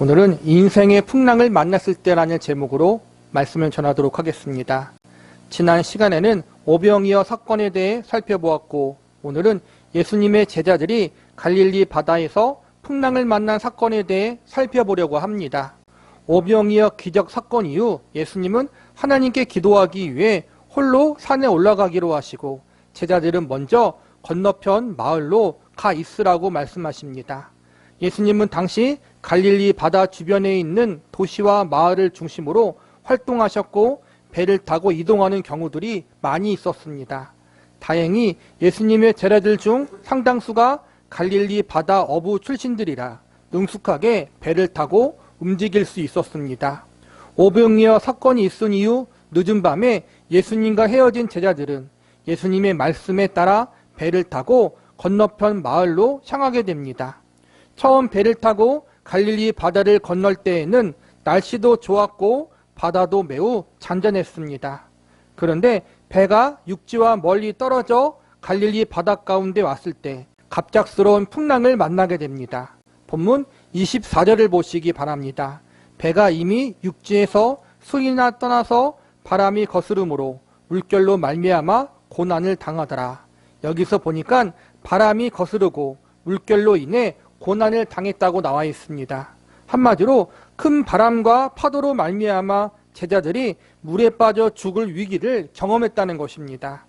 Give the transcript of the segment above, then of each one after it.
오늘은 인생의 풍랑을 만났을 때라는 제목으로 말씀을 전하도록 하겠습니다. 지난 시간에는 오병이어 사건에 대해 살펴보았고 오늘은 예수님의 제자들이 갈릴리 바다에서 풍랑을 만난 사건에 대해 살펴보려고 합니다. 오병이어 기적 사건 이후 예수님은 하나님께 기도하기 위해 홀로 산에 올라가기로 하시고 제자들은 먼저 건너편 마을로 가 있으라고 말씀하십니다. 예수님은 당시 갈릴리 바다 주변에 있는 도시와 마을을 중심으로 활동하셨고 배를 타고 이동하는 경우들이 많이 있었습니다. 다행히 예수님의 제자들 중 상당수가 갈릴리 바다 어부 출신들이라 능숙하게 배를 타고 움직일 수 있었습니다. 오병이어 사건이 있은 이후 늦은 밤에 예수님과 헤어진 제자들은 예수님의 말씀에 따라 배를 타고 건너편 마을로 향하게 됩니다. 처음 배를 타고 갈릴리 바다를 건널 때에는 날씨도 좋았고 바다도 매우 잔잔했습니다. 그런데 배가 육지와 멀리 떨어져 갈릴리 바다 가운데 왔을 때 갑작스러운 풍랑을 만나게 됩니다. 본문 24절을 보시기 바랍니다. 배가 이미 육지에서 수리나 떠나서 바람이 거스름으로 물결로 말미암아 고난을 당하더라. 여기서 보니까 바람이 거스르고 물결로 인해 고난을 당했다고 나와 있습니다. 한마디로 큰 바람과 파도로 말미암아 제자들이 물에 빠져 죽을 위기를 경험했다는 것입니다.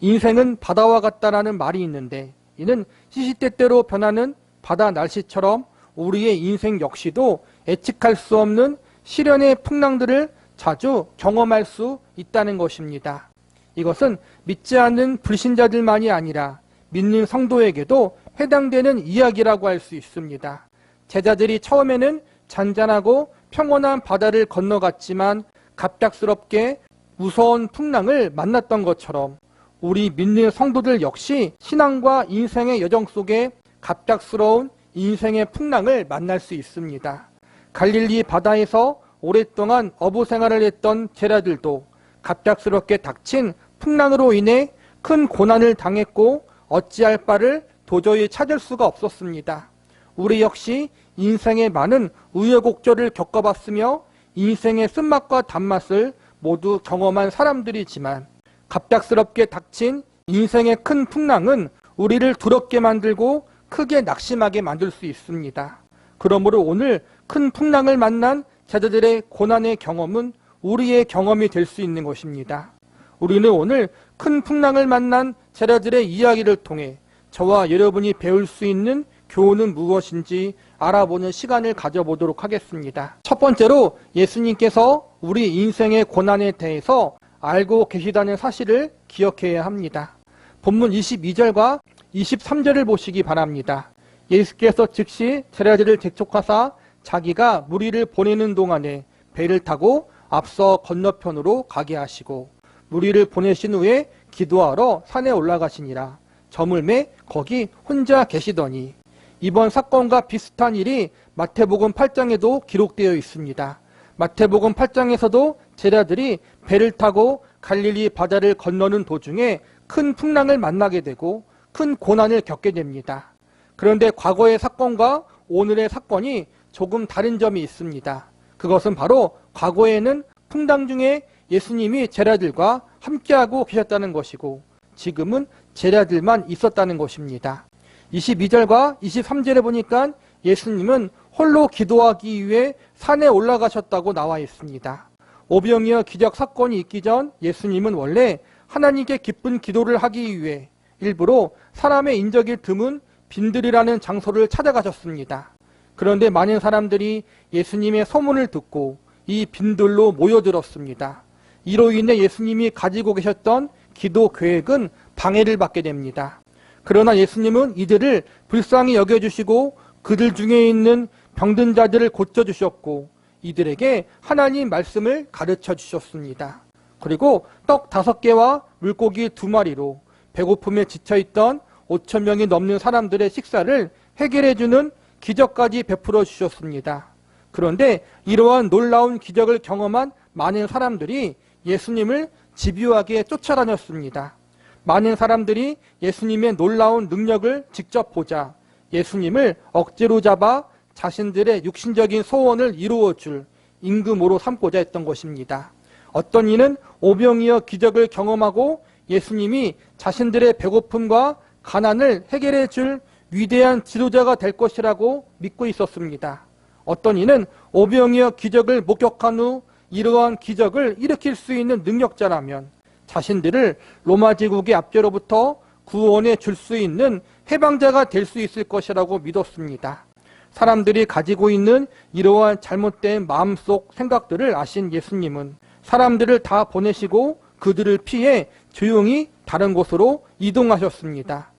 인생은 바다와 같다라는 말이 있는데 이는 시시때때로 변하는 바다 날씨처럼 우리의 인생 역시도 예측할 수 없는 시련의 풍랑들을 자주 경험할 수 있다는 것입니다. 이것은 믿지 않는 불신자들만이 아니라 믿는 성도에게도 해당되는 이야기라고 할 수 있습니다. 제자들이 처음에는 잔잔하고 평온한 바다를 건너갔지만 갑작스럽게 무서운 풍랑을 만났던 것처럼 우리 믿는 성도들 역시 신앙과 인생의 여정 속에 갑작스러운 인생의 풍랑을 만날 수 있습니다. 갈릴리 바다에서 오랫동안 어부 생활을 했던 제자들도 갑작스럽게 닥친 풍랑으로 인해 큰 고난을 당했고 어찌할 바를 도저히 찾을 수가 없었습니다. 우리 역시 인생의 많은 우여곡절을 겪어봤으며 인생의 쓴맛과 단맛을 모두 경험한 사람들이지만 갑작스럽게 닥친 인생의 큰 풍랑은 우리를 두렵게 만들고 크게 낙심하게 만들 수 있습니다. 그러므로 오늘 큰 풍랑을 만난 제자들의 고난의 경험은 우리의 경험이 될 수 있는 것입니다. 우리는 오늘 큰 풍랑을 만난 제자들의 이야기를 통해 저와 여러분이 배울 수 있는 교훈은 무엇인지 알아보는 시간을 가져보도록 하겠습니다. 첫 번째로 예수님께서 우리 인생의 고난에 대해서 알고 계시다는 사실을 기억해야 합니다. 본문 22절과 23절을 보시기 바랍니다. 예수께서 즉시 제자들을 재촉하사 자기가 무리를 보내는 동안에 배를 타고 앞서 건너편으로 가게 하시고 무리를 보내신 후에 기도하러 산에 올라가시니라. 저물매 거기 혼자 계시더니 이번 사건과 비슷한 일이 마태복음 8장에도 기록되어 있습니다. 마태복음 8장에서도 제자들이 배를 타고 갈릴리 바다를 건너는 도중에 큰 풍랑을 만나게 되고 큰 고난을 겪게 됩니다. 그런데 과거의 사건과 오늘의 사건이 조금 다른 점이 있습니다. 그것은 바로 과거에는 풍랑 중에 예수님이 제자들과 함께하고 계셨다는 것이고 지금은 제자들만 있었다는 것입니다. 22절과 23절에 보니까 예수님은 홀로 기도하기 위해 산에 올라가셨다고 나와 있습니다. 오병이어 기적 사건이 있기 전 예수님은 원래 하나님께 기쁜 기도를 하기 위해 일부러 사람의 인적이 드문 빈들이라는 장소를 찾아가셨습니다. 그런데 많은 사람들이 예수님의 소문을 듣고 이 빈들로 모여들었습니다. 이로 인해 예수님이 가지고 계셨던 기도 계획은 방해를 받게 됩니다. 그러나 예수님은 이들을 불쌍히 여겨주시고 그들 중에 있는 병든 자들을 고쳐주셨고 이들에게 하나님 말씀을 가르쳐 주셨습니다. 그리고 떡 다섯 개와 물고기 두 마리로 배고픔에 지쳐있던 5천 명이 넘는 사람들의 식사를 해결해주는 기적까지 베풀어 주셨습니다. 그런데 이러한 놀라운 기적을 경험한 많은 사람들이 예수님을 집요하게 쫓아다녔습니다. 많은 사람들이 예수님의 놀라운 능력을 직접 보자 예수님을 억지로 잡아 자신들의 육신적인 소원을 이루어 줄 임금으로 삼고자 했던 것입니다. 어떤 이는 오병이어 기적을 경험하고 예수님이 자신들의 배고픔과 가난을 해결해 줄 위대한 지도자가 될 것이라고 믿고 있었습니다. 어떤 이는 오병이어 기적을 목격한 후 이러한 기적을 일으킬 수 있는 능력자라면 자신들을 로마 제국의 압제로부터 구원해 줄 수 있는 해방자가 될 수 있을 것이라고 믿었습니다. 사람들이 가지고 있는 이러한 잘못된 마음속 생각들을 아신 예수님은 사람들을 다 보내시고 그들을 피해 조용히 다른 곳으로 이동하셨습니다.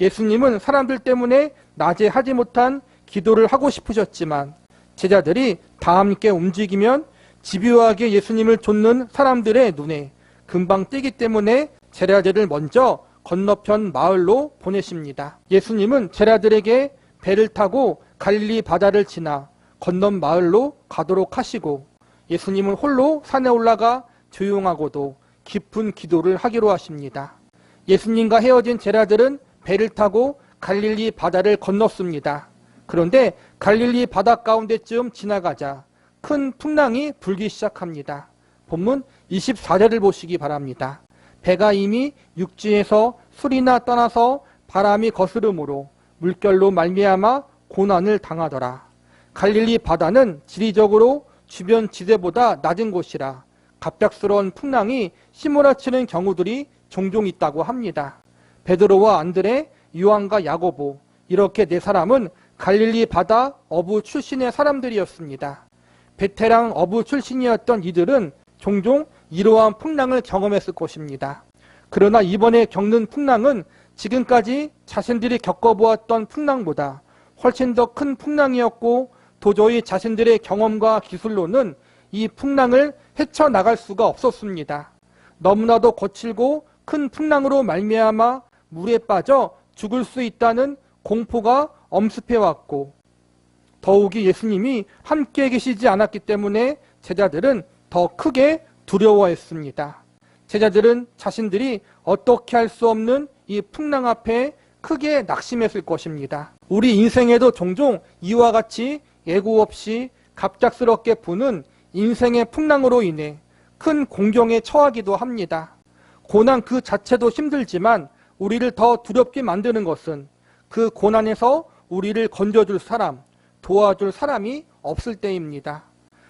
예수님은 사람들 때문에 낮에 하지 못한 기도를 하고 싶으셨지만 제자들이 다 함께 움직이면 집요하게 예수님을 좇는 사람들의 눈에 금방 띄기 때문에 제자들을 먼저 건너편 마을로 보내십니다. 예수님은 제자들에게 배를 타고 갈릴리 바다를 지나 건넌 마을로 가도록 하시고 예수님은 홀로 산에 올라가 조용하고도 깊은 기도를 하기로 하십니다. 예수님과 헤어진 제자들은 배를 타고 갈릴리 바다를 건넜습니다. 그런데 갈릴리 바다 가운데쯤 지나가자 큰 풍랑이 불기 시작합니다. 본문 24절을 보시기 바랍니다. 배가 이미 육지에서 술이나 떠나서 바람이 거스름으로 물결로 말미암아 고난을 당하더라. 갈릴리 바다는 지리적으로 주변 지대보다 낮은 곳이라 갑작스러운 풍랑이 휘몰아치는 경우들이 종종 있다고 합니다. 베드로와 안드레, 요한과 야고보 이렇게 네 사람은 갈릴리 바다 어부 출신의 사람들이었습니다. 베테랑 어부 출신이었던 이들은 종종 이러한 풍랑을 경험했을 것입니다. 그러나 이번에 겪는 풍랑은 지금까지 자신들이 겪어보았던 풍랑보다 훨씬 더 큰 풍랑이었고 도저히 자신들의 경험과 기술로는 이 풍랑을 헤쳐나갈 수가 없었습니다. 너무나도 거칠고 큰 풍랑으로 말미암아 물에 빠져 죽을 수 있다는 공포가 엄습해왔고 더욱이 예수님이 함께 계시지 않았기 때문에 제자들은 더 크게 두려워했습니다. 제자들은 자신들이 어떻게 할 수 없는 이 풍랑 앞에 크게 낙심했을 것입니다. 우리 인생에도 종종 이와 같이 예고 없이 갑작스럽게 부는 인생의 풍랑으로 인해 큰 공경에 처하기도 합니다. 고난 그 자체도 힘들지만 우리를 더 두렵게 만드는 것은 그 고난에서 우리를 건져줄 사람, 도와줄 사람이 없을 때입니다.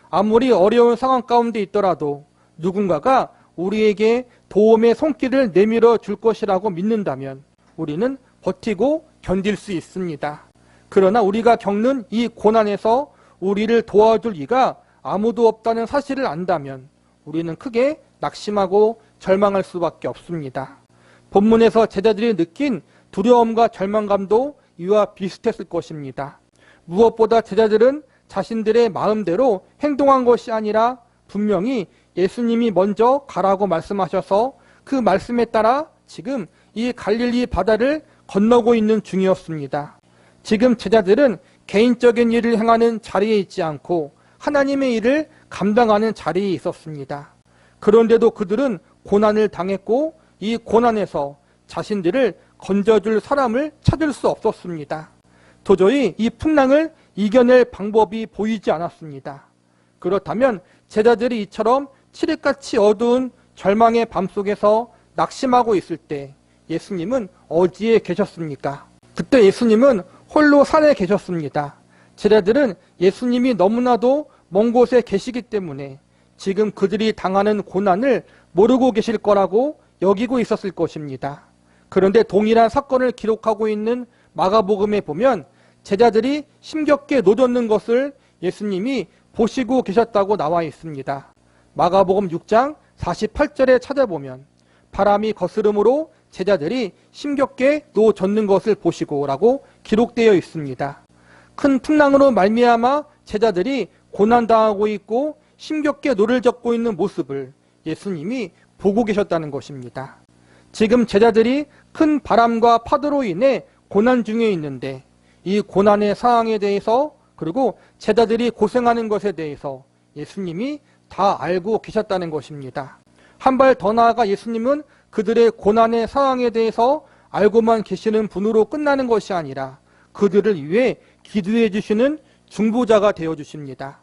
아무리 어려운 상황 가운데 있더라도 누군가가 우리에게 도움의 손길을 내밀어 줄 것이라고 믿는다면 우리는 버티고 견딜 수 있습니다. 그러나 우리가 겪는 이 고난에서 우리를 도와줄 이가 아무도 없다는 사실을 안다면 우리는 크게 낙심하고 절망할 수밖에 없습니다. 본문에서 제자들이 느낀 두려움과 절망감도 이와 비슷했을 것입니다. 무엇보다 제자들은 자신들의 마음대로 행동한 것이 아니라 분명히 예수님이 먼저 가라고 말씀하셔서 그 말씀에 따라 지금 이 갈릴리 바다를 건너고 있는 중이었습니다. 지금 제자들은 개인적인 일을 행하는 자리에 있지 않고 하나님의 일을 감당하는 자리에 있었습니다. 그런데도 그들은 고난을 당했고 이 고난에서 자신들을 건져줄 사람을 찾을 수 없었습니다. 도저히 이 풍랑을 이겨낼 방법이 보이지 않았습니다. 그렇다면 제자들이 이처럼 칠흑같이 어두운 절망의 밤 속에서 낙심하고 있을 때 예수님은 어디에 계셨습니까? 그때 예수님은 홀로 산에 계셨습니다. 제자들은 예수님이 너무나도 먼 곳에 계시기 때문에 지금 그들이 당하는 고난을 모르고 계실 거라고 여기고 있었을 것입니다. 그런데 동일한 사건을 기록하고 있는 마가복음에 보면 제자들이 심겹게 노젓는 것을 예수님이 보시고 계셨다고 나와 있습니다. 마가복음 6장 48절에 찾아보면 바람이 거스름으로 제자들이 심겹게 노젓는 것을 보시고라고 기록되어 있습니다. 큰 풍랑으로 말미암아 제자들이 고난당하고 있고 심겹게 노를 젓고 있는 모습을 예수님이 보고 계셨다는 것입니다. 지금 제자들이 큰 바람과 파도로 인해 고난 중에 있는데 이 고난의 상황에 대해서 그리고 제자들이 고생하는 것에 대해서 예수님이 다 알고 계셨다는 것입니다. 한 발 더 나아가 예수님은 그들의 고난의 상황에 대해서 알고만 계시는 분으로 끝나는 것이 아니라 그들을 위해 기도해 주시는 중보자가 되어 주십니다.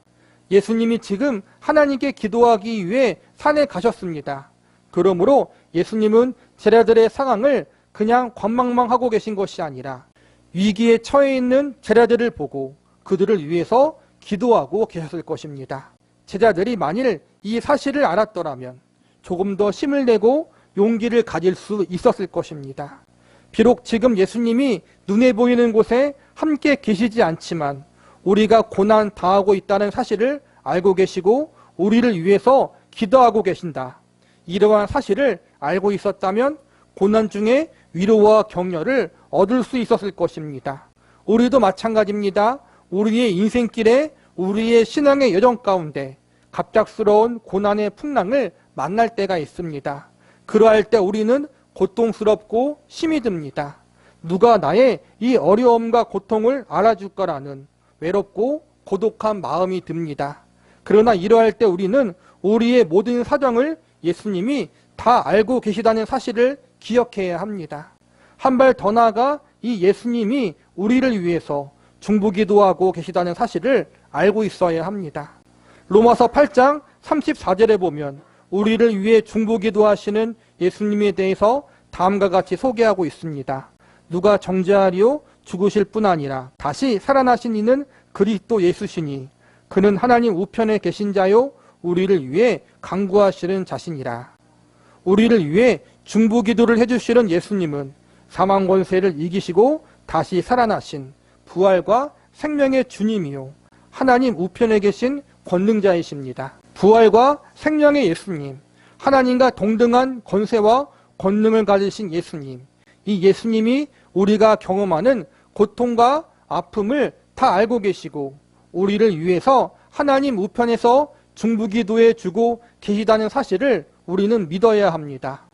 예수님이 지금 하나님께 기도하기 위해 산에 가셨습니다. 그러므로 예수님은 제자들의 상황을 그냥 관망만 하고 계신 것이 아니라 위기에 처해 있는 제자들을 보고 그들을 위해서 기도하고 계셨을 것입니다. 제자들이 만일 이 사실을 알았더라면 조금 더 힘을 내고 용기를 가질 수 있었을 것입니다. 비록 지금 예수님이 눈에 보이는 곳에 함께 계시지 않지만 우리가 고난 당하고 있다는 사실을 알고 계시고 우리를 위해서 기도하고 계신다. 이러한 사실을 알고 있었다면 고난 중에 위로와 격려를 얻을 수 있었을 것입니다. 우리도 마찬가지입니다. 우리의 인생길에 우리의 신앙의 여정 가운데 갑작스러운 고난의 풍랑을 만날 때가 있습니다. 그러할 때 우리는 고통스럽고 힘이 듭니다. 누가 나의 이 어려움과 고통을 알아줄 거라는 외롭고 고독한 마음이 듭니다. 그러나 이러할 때 우리는 우리의 모든 사정을 예수님이 다 알고 계시다는 사실을 기억해야 합니다. 한 발 더 나아가 이 예수님이 우리를 위해서 중부기도하고 계시다는 사실을 알고 있어야 합니다. 로마서 8장 34절에 보면 우리를 위해 중보기도하시는 예수님에 대해서 다음과 같이 소개하고 있습니다. 누가 정죄하리요 죽으실 뿐 아니라 다시 살아나신 이는 그리스도 예수시니 그는 하나님 우편에 계신 자요 우리를 위해 강구하시는 자신이라. 우리를 위해 중보기도를 해주시는 예수님은 사망 권세를 이기시고 다시 살아나신 부활과 생명의 주님이요 하나님 우편에 계신 권능자이십니다. 부활과 생명의 예수님, 하나님과 동등한 권세와 권능을 가지신 예수님, 이 예수님이 우리가 경험하는 고통과 아픔을 다 알고 계시고 우리를 위해서 하나님 우편에서 중부기도해 주고 계시다는 사실을 우리는 믿어야 합니다.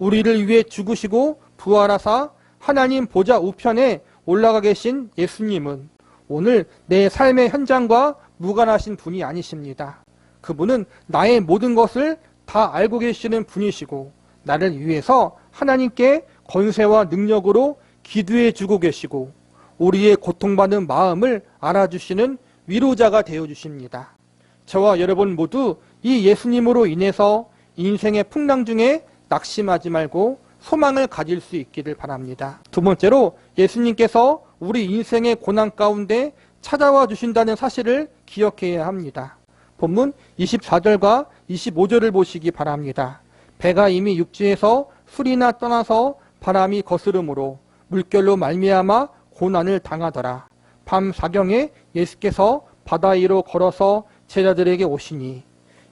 우리를 위해 죽으시고 부활하사 하나님 보좌 우편에 올라가 계신 예수님은 오늘 내 삶의 현장과 무관하신 분이 아니십니다. 그분은 나의 모든 것을 다 알고 계시는 분이시고 나를 위해서 하나님께 권세와 능력으로 기도해 주고 계시고 우리의 고통받는 마음을 알아주시는 위로자가 되어 주십니다. 저와 여러분 모두 이 예수님으로 인해서 인생의 풍랑 중에 낙심하지 말고 소망을 가질 수 있기를 바랍니다. 두 번째로 예수님께서 우리 인생의 고난 가운데 찾아와 주신다는 사실을 기억해야 합니다. 본문 24절과 25절을 보시기 바랍니다. 배가 이미 육지에서 술이나 떠나서 바람이 거스름으로 물결로 말미암아 고난을 당하더라. 밤 사경에 예수께서 바다 위로 걸어서 제자들에게 오시니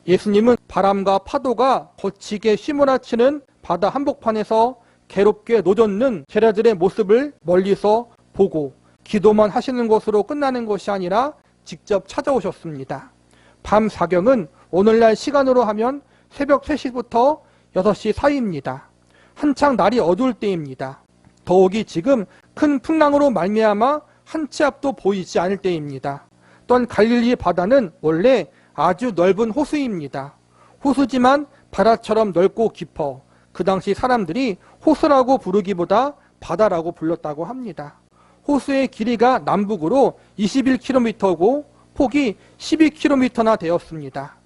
예수님은 바람과 파도가 거치게 휘몰아치는 바다 한복판에서 괴롭게 노젓는 제자들의 모습을 멀리서 보고 기도만 하시는 것으로 끝나는 것이 아니라 직접 찾아오셨습니다. 밤 사경은 오늘날 시간으로 하면 새벽 3시부터 6시 사이입니다. 한창 날이 어두울 때입니다. 더욱이 지금 큰 풍랑으로 말미암아 한 치 앞도 보이지 않을 때입니다. 또한 갈릴리 바다는 원래 아주 넓은 호수입니다. 호수지만 바다처럼 넓고 깊어 그 당시 사람들이 호수라고 부르기보다 바다라고 불렀다고 합니다. 호수의 길이가 남북으로 21km고 폭이 12km나 되었습니다.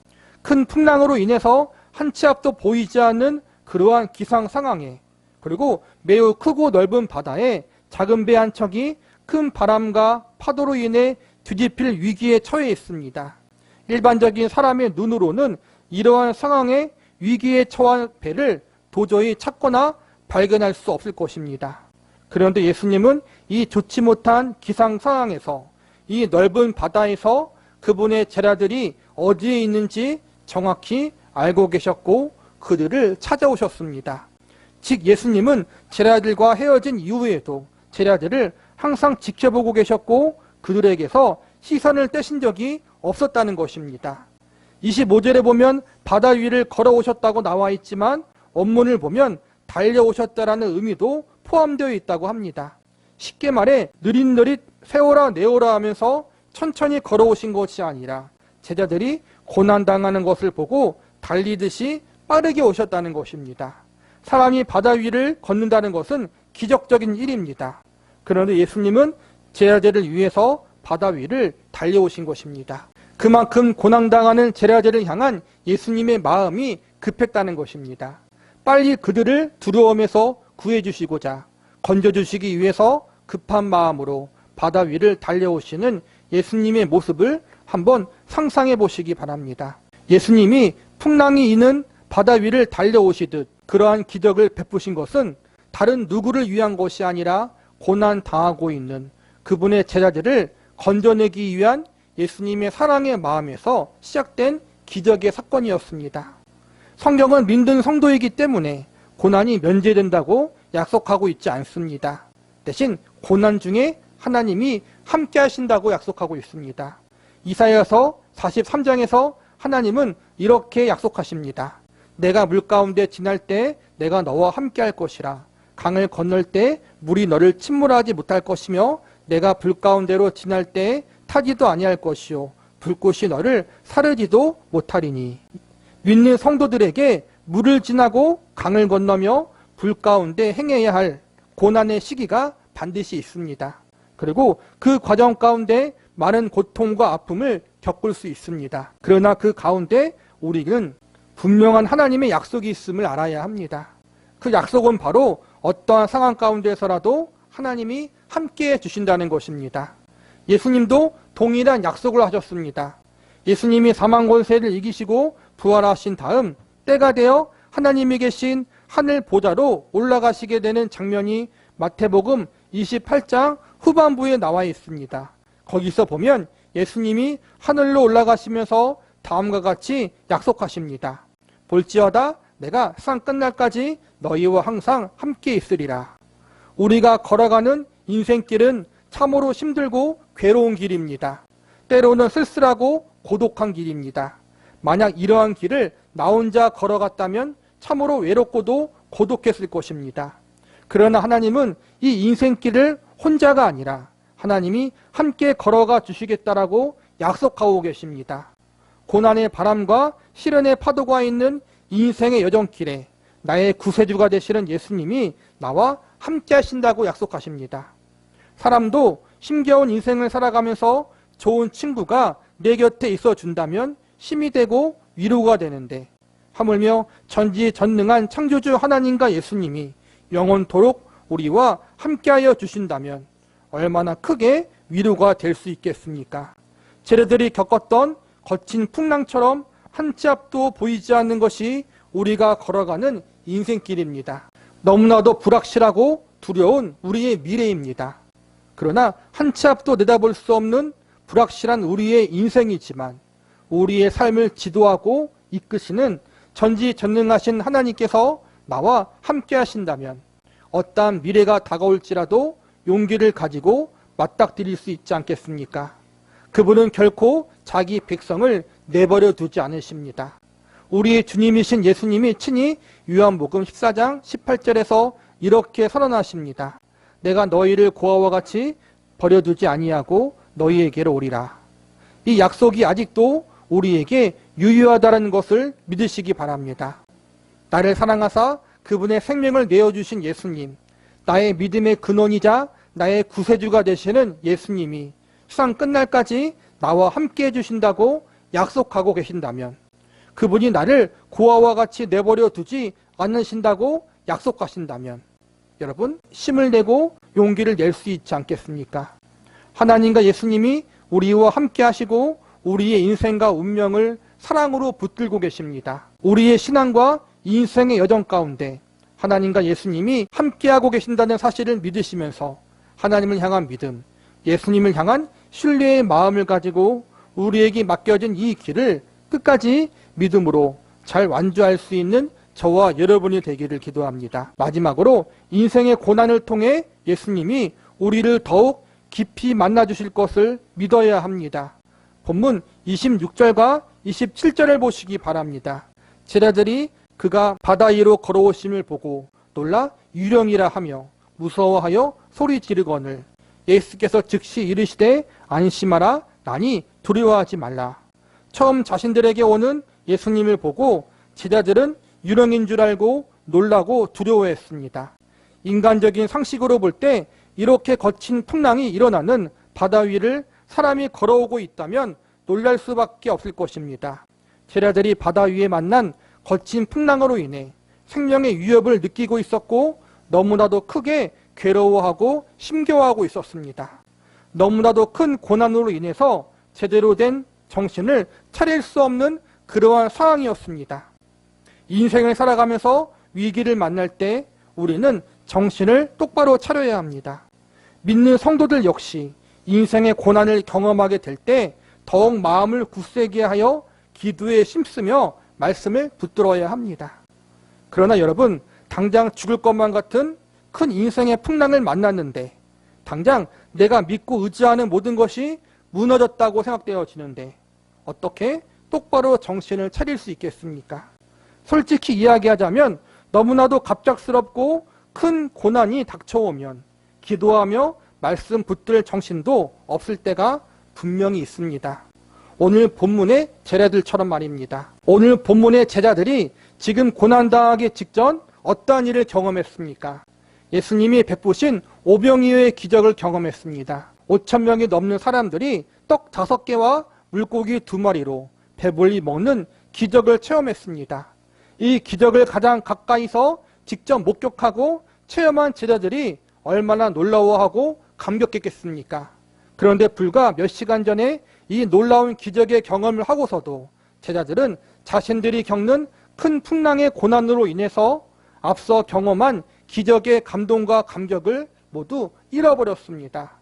큰 풍랑으로 인해서 한 치 앞도 보이지 않는 그러한 기상 상황에 그리고 매우 크고 넓은 바다에 작은 배 한 척이 큰 바람과 파도로 인해 뒤집힐 위기에 처해 있습니다. 일반적인 사람의 눈으로는 이러한 상황에 위기에 처한 배를 도저히 찾거나 발견할 수 없을 것입니다. 그런데 예수님은 이 좋지 못한 기상 상황에서 이 넓은 바다에서 그분의 제자들이 어디에 있는지 정확히 알고 계셨고 그들을 찾아오셨습니다. 즉 예수님은 제자들과 헤어진 이후에도 제자들을 항상 지켜보고 계셨고 그들에게서 시선을 떼신 적이 없었다는 것입니다. 25절에 보면 바다 위를 걸어오셨다고 나와 있지만 원문을 보면 달려오셨다라는 의미도 포함되어 있다고 합니다. 쉽게 말해 느릿느릿 세워라 내오라 하면서 천천히 걸어오신 것이 아니라 제자들이 고난당하는 것을 보고 달리듯이 빠르게 오셨다는 것입니다. 사람이 바다 위를 걷는다는 것은 기적적인 일입니다. 그런데 예수님은 제자들을 위해서 바다 위를 달려오신 것입니다. 그만큼 고난당하는 제자들을 향한 예수님의 마음이 급했다는 것입니다. 빨리 그들을 두려움에서 구해주시고자 건져주시기 위해서 급한 마음으로 바다 위를 달려오시는 예수님의 모습을 한번 상상해 보시기 바랍니다. 예수님이 풍랑이 이는 바다 위를 달려오시듯 그러한 기적을 베푸신 것은 다른 누구를 위한 것이 아니라 고난 당하고 있는 그분의 제자들을 건져내기 위한 예수님의 사랑의 마음에서 시작된 기적의 사건이었습니다. 성경은 믿는 성도이기 때문에 고난이 면제된다고 약속하고 있지 않습니다. 대신 고난 중에 하나님이 함께 하신다고 약속하고 있습니다. 이사야서 43장에서 하나님은 이렇게 약속하십니다. 내가 물 가운데 지날 때 내가 너와 함께 할 것이라. 강을 건널 때 물이 너를 침몰하지 못할 것이며 내가 불 가운데로 지날 때 타지도 아니할 것이요 불꽃이 너를 사르지도 못하리니 믿는 성도들에게 물을 지나고 강을 건너며 불 가운데 행해야 할 고난의 시기가 반드시 있습니다. 그리고 그 과정 가운데 많은 고통과 아픔을 겪을 수 있습니다. 그러나 그 가운데 우리는 분명한 하나님의 약속이 있음을 알아야 합니다. 그 약속은 바로 어떠한 상황 가운데서라도 하나님이 함께 해 주신다는 것입니다. 예수님도 동일한 약속을 하셨습니다. 예수님이 사망 권세를 이기시고 부활하신 다음 때가 되어 하나님이 계신 하늘 보좌로 올라가시게 되는 장면이 마태복음 28장 후반부에 나와 있습니다. 거기서 보면 예수님이 하늘로 올라가시면서 다음과 같이 약속하십니다. 볼지어다 내가 상 끝날까지 너희와 항상 함께 있으리라. 우리가 걸어가는 인생길은 참으로 힘들고 괴로운 길입니다. 때로는 쓸쓸하고 고독한 길입니다. 만약 이러한 길을 나 혼자 걸어갔다면 참으로 외롭고도 고독했을 것입니다. 그러나 하나님은 이 인생길을 혼자가 아니라 하나님이 함께 걸어가 주시겠다라고 약속하고 계십니다. 고난의 바람과 시련의 파도가 있는 인생의 여정길에 나의 구세주가 되시는 예수님이 나와 함께 하신다고 약속하십니다. 사람도 힘겨운 인생을 살아가면서 좋은 친구가 내 곁에 있어 준다면 힘이 되고 위로가 되는데 하물며 전지전능한 창조주 하나님과 예수님이 영원토록 우리와 함께하여 주신다면 얼마나 크게 위로가 될 수 있겠습니까? 제자들이 겪었던 거친 풍랑처럼 한 치 앞도 보이지 않는 것이 우리가 걸어가는 인생길입니다. 너무나도 불확실하고 두려운 우리의 미래입니다. 그러나 한 치 앞도 내다볼 수 없는 불확실한 우리의 인생이지만 우리의 삶을 지도하고 이끄시는 전지전능하신 하나님께서 나와 함께 하신다면 어떠한 미래가 다가올지라도 용기를 가지고 맞닥뜨릴 수 있지 않겠습니까? 그분은 결코 자기 백성을 내버려 두지 않으십니다. 우리의 주님이신 예수님이 친히 요한복음 14장 18절에서 이렇게 선언하십니다. 내가 너희를 고아와 같이 버려두지 아니하고 너희에게로 오리라. 이 약속이 아직도 우리에게 유효하다는 것을 믿으시기 바랍니다. 나를 사랑하사 그분의 생명을 내어주신 예수님, 나의 믿음의 근원이자 나의 구세주가 되시는 예수님이 수상 끝날까지 나와 함께 해주신다고 약속하고 계신다면 그분이 나를 고아와 같이 내버려 두지 않으신다고 약속하신다면 여러분 힘을 내고 용기를 낼 수 있지 않겠습니까? 하나님과 예수님이 우리와 함께 하시고 우리의 인생과 운명을 사랑으로 붙들고 계십니다. 우리의 신앙과 인생의 여정 가운데 하나님과 예수님이 함께하고 계신다는 사실을 믿으시면서 하나님을 향한 믿음, 예수님을 향한 신뢰의 마음을 가지고 우리에게 맡겨진 이 길을 끝까지 믿음으로 잘 완주할 수 있는 저와 여러분이 되기를 기도합니다. 마지막으로 인생의 고난을 통해 예수님이 우리를 더욱 깊이 만나 주실 것을 믿어야 합니다. 본문 26절과 27절을 보시기 바랍니다. 제자들이 그가 바다 위로 걸어오심을 보고 놀라 유령이라 하며 무서워하여 소리 지르거늘 예수께서 즉시 이르시되 안심하라 나니 두려워하지 말라. 처음 자신들에게 오는 예수님을 보고 제자들은 유령인 줄 알고 놀라고 두려워했습니다. 인간적인 상식으로 볼 때 이렇게 거친 풍랑이 일어나는 바다 위를 사람이 걸어오고 있다면 놀랄 수밖에 없을 것입니다. 제자들이 바다 위에 만난 거친 풍랑으로 인해 생명의 위협을 느끼고 있었고 너무나도 크게 괴로워하고 심겨워하고 있었습니다. 너무나도 큰 고난으로 인해서 제대로 된 정신을 차릴 수 없는 그러한 상황이었습니다. 인생을 살아가면서 위기를 만날 때 우리는 정신을 똑바로 차려야 합니다. 믿는 성도들 역시 인생의 고난을 경험하게 될 때 더욱 마음을 굳세게 하여 기도에 힘쓰며 말씀을 붙들어야 합니다. 그러나 여러분, 당장 죽을 것만 같은 큰 인생의 풍랑을 만났는데 당장 내가 믿고 의지하는 모든 것이 무너졌다고 생각되어지는데 어떻게 똑바로 정신을 차릴 수 있겠습니까? 솔직히 이야기하자면 너무나도 갑작스럽고 큰 고난이 닥쳐오면 기도하며 말씀 붙들 정신도 없을 때가 분명히 있습니다. 오늘 본문의 제자들처럼 말입니다. 오늘 본문의 제자들이 지금 고난당하기 직전 어떠한 일을 경험했습니까? 예수님이 베푸신 오병이어의 기적을 경험했습니다. 5천 명이 넘는 사람들이 떡 다섯 개와 물고기 두 마리로 배불리 먹는 기적을 체험했습니다. 이 기적을 가장 가까이서 직접 목격하고 체험한 제자들이 얼마나 놀라워하고 감격했겠습니까? 그런데 불과 몇 시간 전에 이 놀라운 기적의 경험을 하고서도 제자들은 자신들이 겪는 큰 풍랑의 고난으로 인해서 앞서 경험한 기적의 감동과 감격을 모두 잃어버렸습니다.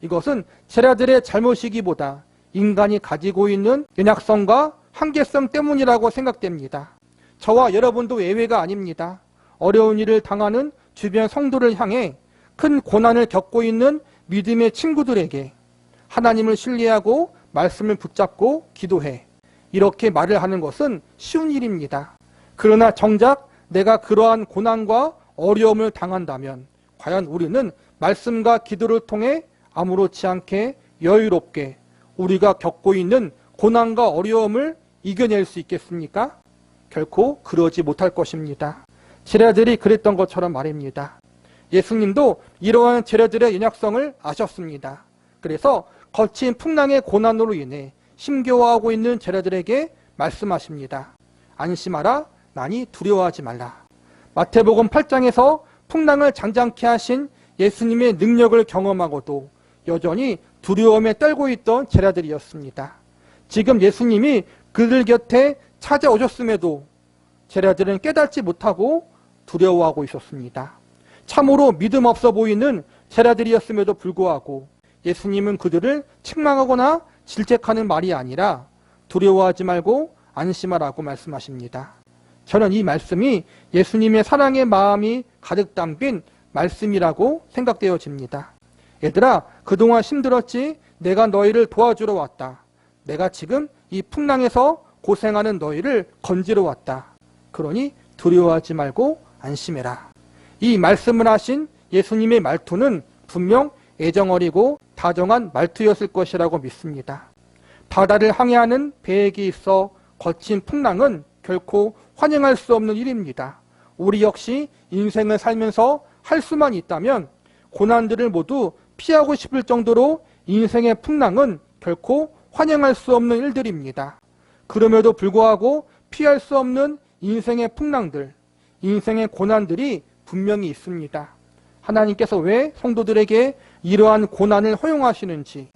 이것은 제자들의 잘못이기보다 인간이 가지고 있는 연약성과 한계성 때문이라고 생각됩니다. 저와 여러분도 외외가 아닙니다. 어려운 일을 당하는 주변 성도를 향해 큰 고난을 겪고 있는 믿음의 친구들에게 하나님을 신뢰하고 말씀을 붙잡고 기도해. 이렇게 말을 하는 것은 쉬운 일입니다. 그러나 정작 내가 그러한 고난과 어려움을 당한다면 과연 우리는 말씀과 기도를 통해 아무렇지 않게 여유롭게 우리가 겪고 있는 고난과 어려움을 이겨낼 수 있겠습니까? 결코 그러지 못할 것입니다. 제자들이 그랬던 것처럼 말입니다. 예수님도 이러한 제자들의 연약성을 아셨습니다. 그래서 거친 풍랑의 고난으로 인해 힘겨워하고 있는 제자들에게 말씀하십니다. 안심하라, 나니 두려워하지 말라. 마태복음 8장에서 풍랑을 장장케 하신 예수님의 능력을 경험하고도 여전히 두려움에 떨고 있던 제자들이었습니다. 지금 예수님이 그들 곁에 찾아오셨음에도 제자들은 깨닫지 못하고 두려워하고 있었습니다. 참으로 믿음 없어 보이는 제자들이었음에도 불구하고 예수님은 그들을 책망하거나 질책하는 말이 아니라 두려워하지 말고 안심하라고 말씀하십니다. 저는 이 말씀이 예수님의 사랑의 마음이 가득 담긴 말씀이라고 생각되어집니다. 얘들아, 그동안 힘들었지? 내가 너희를 도와주러 왔다. 내가 지금 이 풍랑에서 고생하는 너희를 건지러 왔다. 그러니 두려워하지 말고 안심해라. 이 말씀을 하신 예수님의 말투는 분명 애정 어리고 다정한 말투였을 것이라고 믿습니다. 바다를 항해하는 배에게 있어 거친 풍랑은 결코 환영할 수 없는 일입니다. 우리 역시 인생을 살면서 할 수만 있다면 고난들을 모두 피하고 싶을 정도로 인생의 풍랑은 결코 환영할 수 없는 일들입니다. 그럼에도 불구하고 피할 수 없는 인생의 풍랑들, 인생의 고난들이 분명히 있습니다. 하나님께서 왜 성도들에게 이러한 고난을 허용하시는지,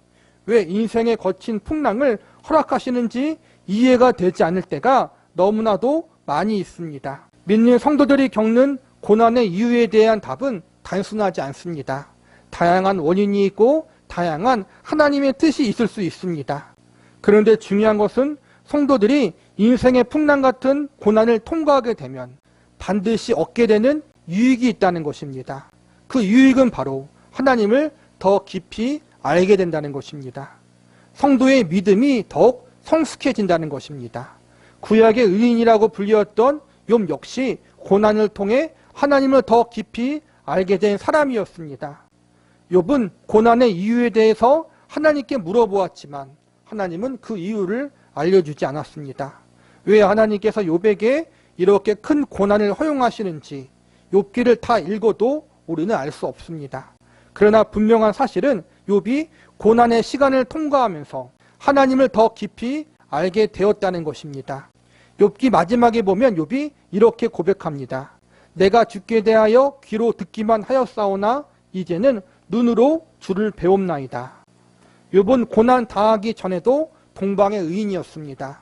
왜 인생의 거친 풍랑을 허락하시는지 이해가 되지 않을 때가 너무나도 많이 있습니다. 믿는 성도들이 겪는 고난의 이유에 대한 답은 단순하지 않습니다. 다양한 원인이 있고 다양한 하나님의 뜻이 있을 수 있습니다. 그런데 중요한 것은 성도들이 인생의 풍랑 같은 고난을 통과하게 되면 반드시 얻게 되는 유익이 있다는 것입니다. 그 유익은 바로 하나님을 더 깊이 알게 된다는 것입니다. 성도의 믿음이 더욱 성숙해진다는 것입니다. 구약의 의인이라고 불리었던 욥 역시 고난을 통해 하나님을 더 깊이 알게 된 사람이었습니다. 욥은 고난의 이유에 대해서 하나님께 물어보았지만 하나님은 그 이유를 알려주지 않았습니다. 왜 하나님께서 욥에게 이렇게 큰 고난을 허용하시는지 욥기를 다 읽어도 우리는 알 수 없습니다. 그러나 분명한 사실은 욥이 고난의 시간을 통과하면서 하나님을 더 깊이 알게 되었다는 것입니다. 욥기 마지막에 보면 욥이 이렇게 고백합니다. 내가 죽게 대하여 귀로 듣기만 하였사오나 이제는 눈으로 주를 배움나이다. 욥은 고난 당하기 전에도 동방의 의인이었습니다.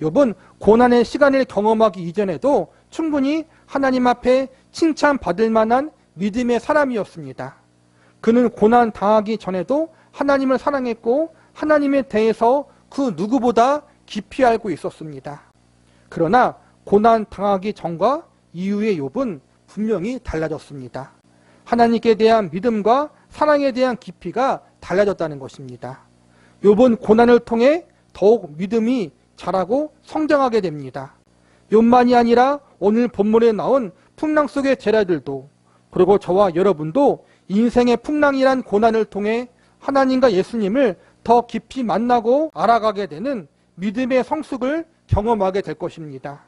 욥은 고난의 시간을 경험하기 이전에도 충분히 하나님 앞에 칭찬받을 만한 믿음의 사람이었습니다. 그는 고난 당하기 전에도 하나님을 사랑했고 하나님에 대해서 그 누구보다 깊이 알고 있었습니다. 그러나 고난 당하기 전과 이후의 욥은 분명히 달라졌습니다. 하나님께 대한 믿음과 사랑에 대한 깊이가 달라졌다는 것입니다. 욥은 고난을 통해 더욱 믿음이 자라고 성장하게 됩니다. 욥만이 아니라 오늘 본문에 나온 풍랑 속의 제자들도 그리고 저와 여러분도 인생의 풍랑이란 고난을 통해 하나님과 예수님을 더 깊이 만나고 알아가게 되는 믿음의 성숙을 경험하게 될 것입니다.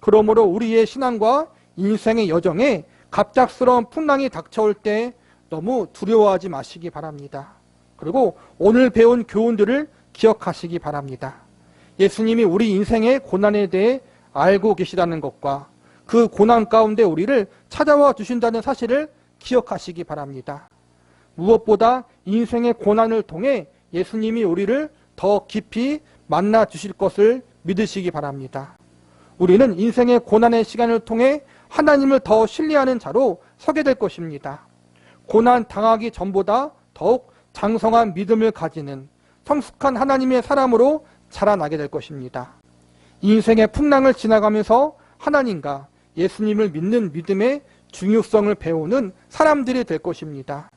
그러므로 우리의 신앙과 인생의 여정에 갑작스러운 풍랑이 닥쳐올 때 너무 두려워하지 마시기 바랍니다. 그리고 오늘 배운 교훈들을 기억하시기 바랍니다. 예수님이 우리 인생의 고난에 대해 알고 계시다는 것과 그 고난 가운데 우리를 찾아와 주신다는 사실을 기억하시기 바랍니다. 무엇보다 인생의 고난을 통해 예수님이 우리를 더 깊이 만나 주실 것을 믿으시기 바랍니다. 우리는 인생의 고난의 시간을 통해 하나님을 더 신뢰하는 자로 서게 될 것입니다. 고난 당하기 전보다 더욱 장성한 믿음을 가지는 성숙한 하나님의 사람으로 자라나게 될 것입니다. 인생의 풍랑을 지나가면서 하나님과 예수님을 믿는 믿음의 중요성을 배우는 사람들이 될 것입니다.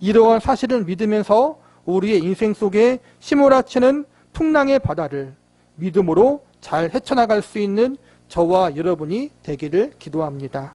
이러한 사실을 믿으면서 우리의 인생 속에 시몰아치는 풍랑의 바다를 믿음으로 잘 헤쳐나갈 수 있는 저와 여러분이 되기를 기도합니다.